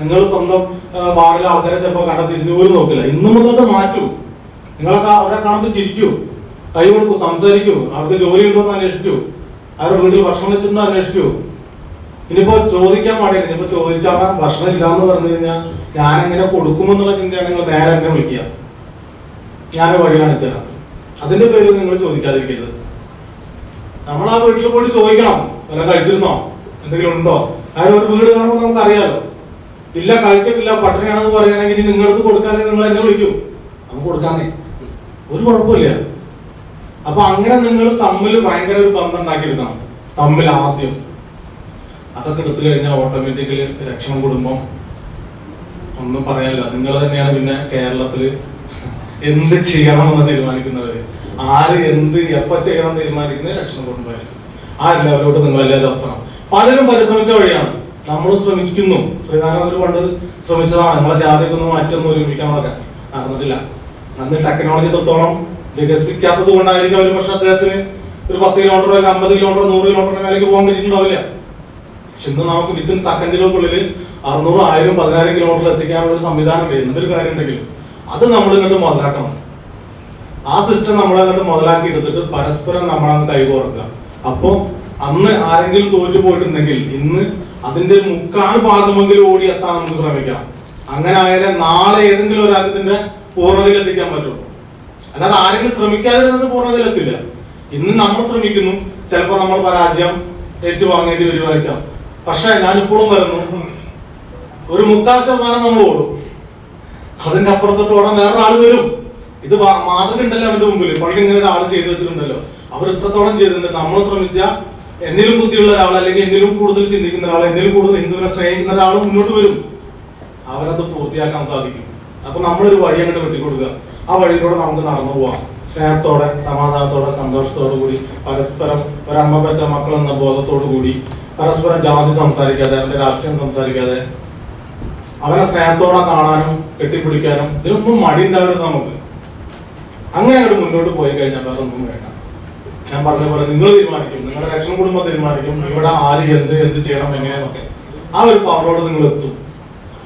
നിങ്ങൾ സ്വന്തം വാർഡിലെ ആൾക്കാരെ ചിലപ്പോൾ കണ്ട തിരിഞ്ഞു പോലും നോക്കില്ല. ഇന്നു മുതലൊക്കെ മാറ്റൂ. നിങ്ങളൊക്കെ അവരെ കാണുമ്പോൾ ചിരിക്കൂ. കൈ കൊടുക്കൂ സംസാരിക്കൂ. അവർക്ക് ജോലി ഉണ്ടോ എന്ന് അന്വേഷിക്കൂ. അവരുടെ വീട്ടിൽ ഭക്ഷണം വെച്ചിട്ടുണ്ടോ അന്വേഷിക്കൂ. ഇനിയിപ്പോ ചോദിക്കാൻ പാടില്ല. ഇനിയിപ്പോ ചോദിച്ചാൽ ഭക്ഷണം ഇല്ലാന്ന് പറഞ്ഞു കഴിഞ്ഞാൽ ഞാൻ എങ്ങനെ കൊടുക്കുമെന്നുള്ള ചിന്തയാണ് നിങ്ങൾ നേരെ എന്നെ വിളിക്കുക. ഞാൻ വഴി കാണിച്ചു തരാം. അതിന്റെ പേരിൽ നിങ്ങൾ ചോദിക്കാതിരിക്കരുത്. നമ്മൾ ആ വീട്ടിൽ പോയി ചോദിക്കണം. വല്ല കഴിച്ചിരുന്നോ? എന്തെങ്കിലും ഉണ്ടോ? ആരും ഒരു വീട് കാണുമ്പോൾ നമുക്ക് അറിയാലോ ഇല്ല കഴിച്ചിട്ടില്ല പട്ടണയാണെന്ന് പറയുകയാണെങ്കിൽ നിങ്ങളടുത്ത് കൊടുക്കാനേ നിങ്ങൾ എന്നെ വിളിക്കൂ. നമുക്ക് കൊടുക്കാന്നേ. ഒരു കുഴപ്പമില്ല. അപ്പൊ അങ്ങനെ നിങ്ങൾ തമ്മിൽ ഭയങ്കര ഒരു ബന്ധം ഉണ്ടാക്കിയെടുക്കണം. തമ്മിൽ ആദ്യം. അതൊക്കെ എടുത്തു കഴിഞ്ഞാൽ ഓട്ടോമാറ്റിക്കലി രക്ഷണം കുടുംബം ഒന്നും പറയാനില്ല. നിങ്ങൾ തന്നെയാണ് പിന്നെ കേരളത്തിൽ എന്ത് ചെയ്യണമെന്ന് തീരുമാനിക്കുന്നവര് ആര് എന്ത് എപ്പോ ചെയ്യണം തീരുമാനിക്കുന്നത് രക്ഷണം കുടുംബമായിരിക്കും ആ എല്ലാവരോടും നിങ്ങൾ എല്ലാവരും എത്തണം. പലരും പരിശ്രമിച്ച വഴിയാണ്. നമ്മൾ ശ്രമിക്കുന്നു. ശ്രീനാരായണ ഒരു പണ്ട് ശ്രമിച്ചതാണ്. നമ്മളെ ജാതിയൊക്കെ ഒന്ന് മാറ്റിയൊന്ന് ഒരുമിക്കാനൊക്കെ നടന്നിട്ടില്ല. അന്ന് ടെക്നോളജി എത്രത്തോളം വികസിക്കാത്തത് കൊണ്ടായിരിക്കും ഒരു പക്ഷെ അദ്ദേഹത്തിന് ഒരു പത്ത് കിലോമീറ്റർ അല്ലെങ്കിൽ അമ്പത് കിലോമീറ്റർ നൂറ് കിലോമീറ്റർ മേലേക്ക് പോകാൻ പറ്റിയിട്ടുണ്ടാവില്ല. പക്ഷെ ഇന്ന് നമുക്ക് വിത്തിൻ സെക്കൻഡുകൾക്കുള്ളിൽ അറുന്നൂറ് ആയിരം പതിനായിരം കിലോമീറ്റർ എത്തിക്കാനുള്ള ഒരു സംവിധാനം. എന്തൊരു കാര്യം ഉണ്ടെങ്കിലും അത് നമ്മൾ ഇങ്ങോട്ട് മുതലാക്കണം. ആ സിസ്റ്റം നമ്മൾ അങ്ങോട്ട് മുതലാക്കി എടുത്തിട്ട് പരസ്പരം നമ്മളങ്ങ് കൈകോർക്കുക. അപ്പോ അന്ന് ആരെങ്കിലും തോറ്റു പോയിട്ടുണ്ടെങ്കിൽ ഇന്ന് അതിന്റെ മുക്കാൽ ഭാഗമെങ്കിലും ഓടി എത്താൻ നമുക്ക് ശ്രമിക്കാം. അങ്ങനെ ആയാലേ നാളെ ഏതെങ്കിലും ഒരാൾക്ക് ഇതിന്റെ പൂർണതയിൽ എത്തിക്കാൻ പറ്റുള്ളൂ അല്ലാതെ ആരെങ്കിലും ശ്രമിക്കാതിരുന്നത് പൂർണതയിൽ എത്തില്ല. ഇന്ന് നമ്മൾ ശ്രമിക്കുന്നു ചിലപ്പോൾ നമ്മൾ പരാജയം ഏറ്റുവാങ്ങേണ്ടി വരുമായിരിക്കാം. പക്ഷെ ഞാനിപ്പോഴും വരുന്നു. ഒരു മുക്കാൽ ശതമാനം നമ്മൾ ഓടും. അതിന്റെ അപ്പുറത്തോട്ട് ഓടാൻ വേറെ ആൾ വരും. ഇത് മാതൃക ഉണ്ടല്ലോ അവന്റെ മുമ്പിൽ പണ്ട് ഇങ്ങനെ ഒരാൾ ചെയ്തു വെച്ചിട്ടുണ്ടല്ലോ. അവർ ഇത്രത്തോളം ചെയ്തിട്ടുണ്ട്. നമ്മൾ ശ്രമിച്ച എന്തിലും ബുദ്ധിയുള്ള ഒരാൾ അല്ലെങ്കിൽ എന്തിലും കൂടുതൽ ചിന്തിക്കുന്ന ഒരാൾ എന്തിലും കൂടുതൽ ഹിന്ദുവിനെ സ്നേഹിക്കുന്ന ഒരാൾ മുന്നോട്ട് വരും. അവരത് പൂർത്തിയാക്കാൻ സാധിക്കും. അപ്പൊ നമ്മളൊരു വഴി അങ്ങോട്ട് വെട്ടിക്കൊടുക്കുക. ആ വഴിയിലൂടെ നമുക്ക് നടന്നു പോവാം. സ്നേഹത്തോടെ സമാധാനത്തോടെ സന്തോഷത്തോടു കൂടി പരസ്പരം ഒരമ്മ പറ്റ മക്കൾ എന്ന ബോധത്തോടു കൂടി പരസ്പരം ജാതി സംസാരിക്കാതെ അവന്റെ രാഷ്ട്രീയം സംസാരിക്കാതെ അവനെ സ്നേഹത്തോടെ കാണാനും കെട്ടിപ്പിടിക്കാനും ഇതിനൊന്നും മടി ഉണ്ടാവരുത് നമുക്ക്. അങ്ങനെ അങ്ങോട്ട് മുന്നോട്ട് പോയി കഴിഞ്ഞാൽ ഒന്നും വേണ്ട. ഞാൻ പറഞ്ഞ പോലെ നിങ്ങൾ തീരുമാനിക്കും നിങ്ങളുടെ രക്ഷണ കുടുംബം തീരുമാനിക്കും ഇവിടെ ആര് എന്ത് എന്ത് ചെയ്യണം എങ്ങനെയെന്നൊക്കെ. ആ ഒരു പവറോട് നിങ്ങൾ എത്തും.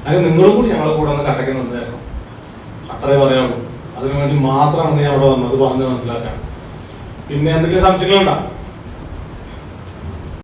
അതിന് നിങ്ങളും കൂടി ഞങ്ങളെ കൂടെ ഒന്ന് കട്ടയ്ക്ക് നിന്ന് തരണം അത്രേ പറയാനുള്ളൂ. അതിനുവേണ്ടി മാത്രമാണ് നീ അവിടെ വന്നത് പറഞ്ഞ് മനസ്സിലാക്കാൻ. പിന്നെ എന്തെങ്കിലും സംശയങ്ങളുണ്ടോ?